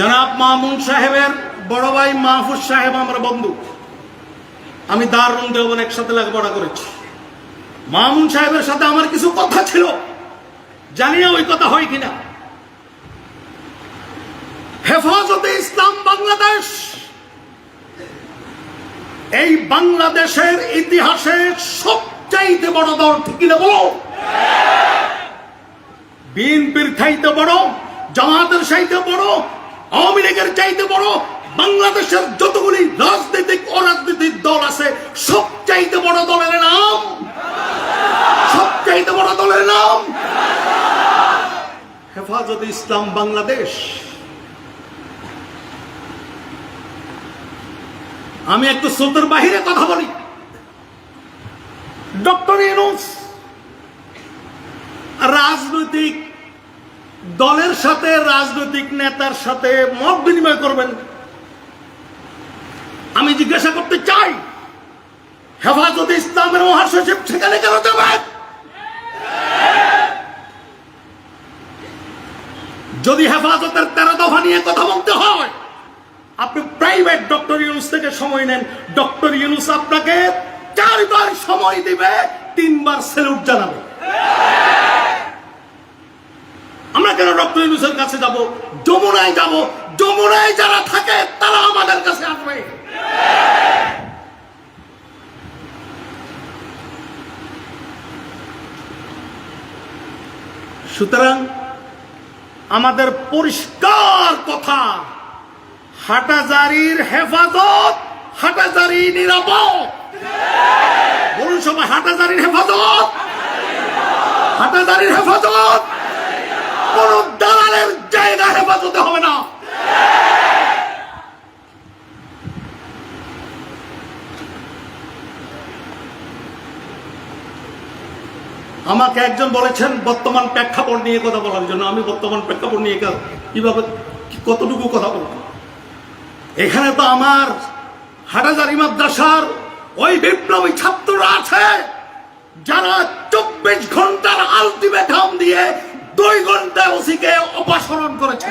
জনাব মামুন সাহেবের বড় ভাই মাহফুজ সাহেব আমার বন্ধু। আমি দারুণ দেওবন একসাথে লেখাপড়া করেছি। মামুন সাহেবের সাথে আমার কিছু কথা ছিল। জানি না ওই কথা হয় কিনা। হেফাজতে ইসলাম বাংলাদেশ। এই বাংলাদেশের ইতিহাসে সবচাইতে বড় দল ঠিক না বলো? বিএনপির চাইতে বড় জামাতের চাইতে বড় আওয়ামী লীগের চাইতে বড় বাংলাদেশের যতগুলি রাজনৈতিক অরাজনৈতিক দল আছে সব চাইতে বড় দলের নাম? সব চাইতে বড় দলের নাম? হেফাজত ইসলাম বাংলাদেশ। আমি একটু স্রোতের বাহিরে কথা বলি। ডক্টর ইউনুস, রাজনৈতিক দলের সাথে, রাজনৈতিক নেতার সাথে মত বিনিময় করবেন। আমি জিজ্ঞাসা করতে চাই, হেফাজত ইসলামের মহাসচিব সেখানে কেন যাবেন? যদি হেফাজতের তেরো দফা নিয়ে কথা বলতে হয়, আপনি প্রাইভেট ডক্টর ইউনুস থেকে সময় নেন। ডক্টর ইউনুস আপনাকে চারবার সময় দিবে, তিনবার সেলুট জানাবে আমরা কেন ডক্টর ইউনুসের কাছে যাব, যমুনায় যাব। যমুনায় যারা থাকে, তারা আমাদের কাছে আসবে। সুতরাং আমাদের পরিষ্কার কথা, হাটাজারির হেফাজত, হাটাজারি নিরাপদ। বলুন সবাই, হাটাজারির হেফাজত হাটাজারির হেফাজত কোন দালালের জায়গা হেফাজতে হবে না আমাকে একজন বলেছেন, বর্তমান প্রেক্ষাপট নিয়ে কথা বলার জন্য। আমি বর্তমান প্রেক্ষাপট নিয়ে কীভাবে কতটুকু কথা বলব? এখানে তো আমার হাটাজারি মাদ্রাসার ওই বিপ্লবী ছাত্ররা আছে, যারা চব্বিশ ঘণ্টার আলটিমেটাম দিয়ে দুই ঘণ্টা ওসিকে অপসারণ করেছে।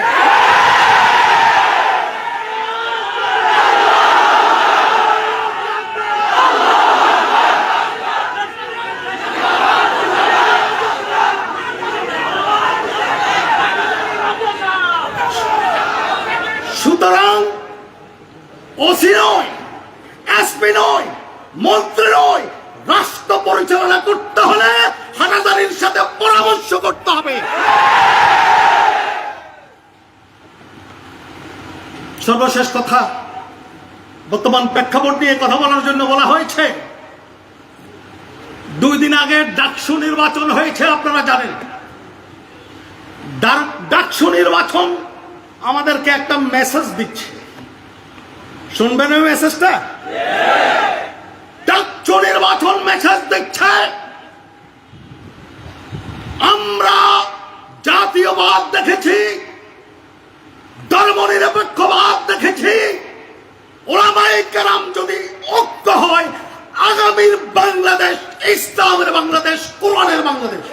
ওসি নয় এসপি নয়, মন্ত্রী নয়, রাষ্ট্র পরিচালনা করতে হলে হানাদারির সাথে পরামর্শ করতে হবে। সর্বশেষ কথা, বর্তমান প্রেক্ষাপট নিয়ে কথা বলার জন্য বলা হয়েছে, দুই দিন আগে ডাকসু নির্বাচন হয়েছে, আপনারা জানেন। ডাক- ডাকসু নির্বাচন আমাদেরকে একটা মেসেজ দিচ্ছে। শুনবেন ওই মেসেজটা? ডাকসু নির্বাচন মেসেজ দিচ্ছে। আমরা জাতীয়বাদ দেখেছি, ধর্মনিরপেক্ষবাদ দেখেছি। ওলামাই কেরাম যদি ঐক্য হয়, আগামীর বাংলাদেশ, ইসলামের বাংলাদেশ, কোরআনের বাংলাদেশ।